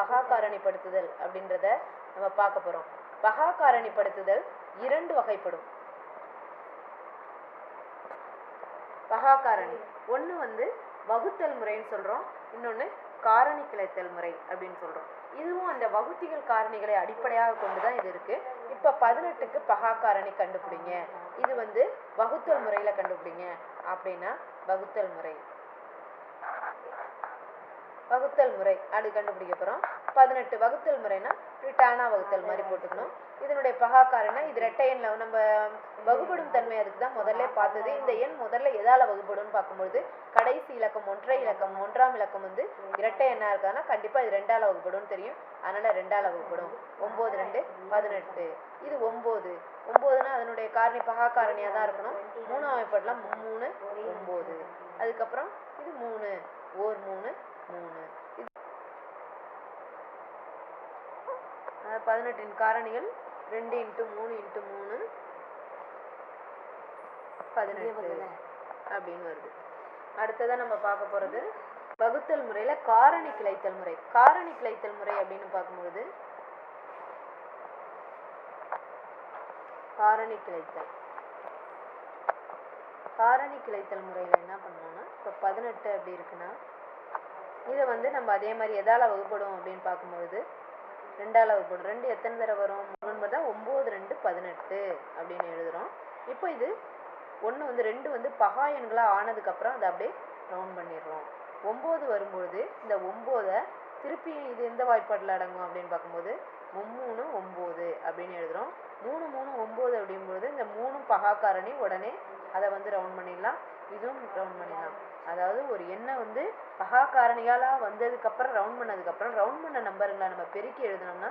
பகாக்காரணிப்படுத்துதல் அப்படின்றத நம்ம பார்க்க போறோம். பகாக்காரணிப்படுத்துதல் இரண்டு வகைப்படும். பகாக்காரணி ஒன்று வந்து வகுத்தல் முறைன்னு சொல்றோம். இன்னொன்று காரணி கிளைத்தல் முறை அப்படின்னு சொல்றோம். இதுவும் அந்த வகுத்திகள் காரணிகளை அடிப்படையாக கொண்டு தான் இது இருக்கு. இப்போ பதினெட்டுக்கு பகாக்காரணி கண்டுபிடிங்க. இது வந்து வகுத்தல் முறையில் கண்டுபிடிங்க. அப்படின்னா வகுத்தல் முறை. வகுத்தல் முறை அப்படி கண்டுபிடிக்க போகிறோம் பதினெட்டு வகுத்தல் முறைனா இப்படி டானா வகுத்தல் மாதிரி போட்டுக்கணும். இதனுடைய பகாக்காரனா இது ரெட்டை எண்ணில் நம்ம வகுப்படும் தன்மை அதுக்கு தான் முதல்ல பார்த்தது. இந்த எண் முதல்ல எதால் வகுப்படும்னு பார்க்கும்பொழுது கடைசி இலக்கம் ஒன்றரை இலக்கம் ஒன்றாம் இலக்கம் வந்து இரட்டை எண்ணா இருக்காதுன்னா கண்டிப்பாக இது ரெண்டால் வகுப்படும்னு தெரியும். அதனால் ரெண்டால் வகுப்படும் ஒம்பது ரெண்டு பதினெட்டு. இது ஒம்பது. ஒம்போதுனா அதனுடைய காரணி பகா தான் இருக்கணும். மூணு அமைப்படலாம் மூணு ஒம்பது. அதுக்கப்புறம் இது மூணு. ஓர் மூணு மூணு. பதினெட்டின் காரணிகள் ரெண்டு இன்ட்டு மூணு இன்ட்டு மூணு. பதினெட்டு அப்படின்னு வருது. அடுத்ததான் நம்ம பார்க்க போகிறது வகுத்தல் முறையில் காரணி கிளைத்தல் முறை. காரணி கிளைத்தல் முறை அப்படின்னு பார்க்கும்போது காரணி கிளைத்தல். காரணி கிளைத்தல் முறையில் என்ன பண்ணுவோம்னா இப்போ பதினெட்டு அப்படி இருக்குன்னா இதை வந்து நம்ம அதே மாதிரி எதால் வகுப்படும் அப்படின்னு பார்க்கும்பொழுது ரெண்டால் வகுப்படும். ரெண்டு எத்தனை தடவை வரும்? மூணுன்னு பார்த்தா ஒம்பது ரெண்டு பதினெட்டு அப்படின்னு எழுதுகிறோம் இப்போ இது ஒன்று வந்து ரெண்டு வந்து பகா எண்களாக ஆனதுக்கப்புறம் அதை அப்படியே ரவுண்ட் பண்ணிடுறோம். ஒம்பது வரும்பொழுது இந்த ஒம்போதை திருப்பி இது எந்த வாய்ப்பாட்டில் அடங்கும் அப்படின்னு பார்க்கும்போது மும்மூணு ஒம்பது அப்படின்னு எழுதுகிறோம் மூணு மூணு ஒம்பது அப்படிங்கும்போது இந்த மூணு பகா காரணி உடனே அதை வந்து ரவுண்ட் பண்ணிடலாம். இதுவும் ரவுண்ட் பண்ணிடலாம். அதாவது ஒரு எண்ணை வந்து பகா காரணிகளாக வந்ததுக்கப்புறம் ரவுண்ட் பண்ணதுக்கப்புறம் ரவுண்ட் பண்ண நம்பருங்களை நம்ம பெருக்கி எழுதினோம்னா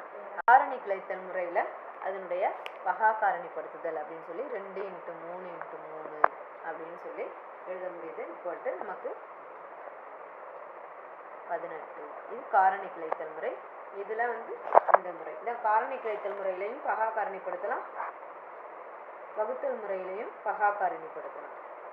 காரணி கிளைத்தல் முறையில் அதனுடைய பகா காரணிப்படுத்துதல் அப்படின்னு சொல்லி ரெண்டு இன்ட்டு மூணு இன்ட்டு மூணு அப்படின்னு சொல்லி எழுத முடியுது. இப்போ நமக்கு பதினெட்டு. இது காரணி கிளைத்தல் முறை. இதில் வந்து இந்த முறை. இந்த காரணி கிளைத்தல் முறையிலையும் பகா காரணிப்படுத்தலாம் வகுத்தல் முறையிலையும் பகா காரணிப்படுத்தலாம்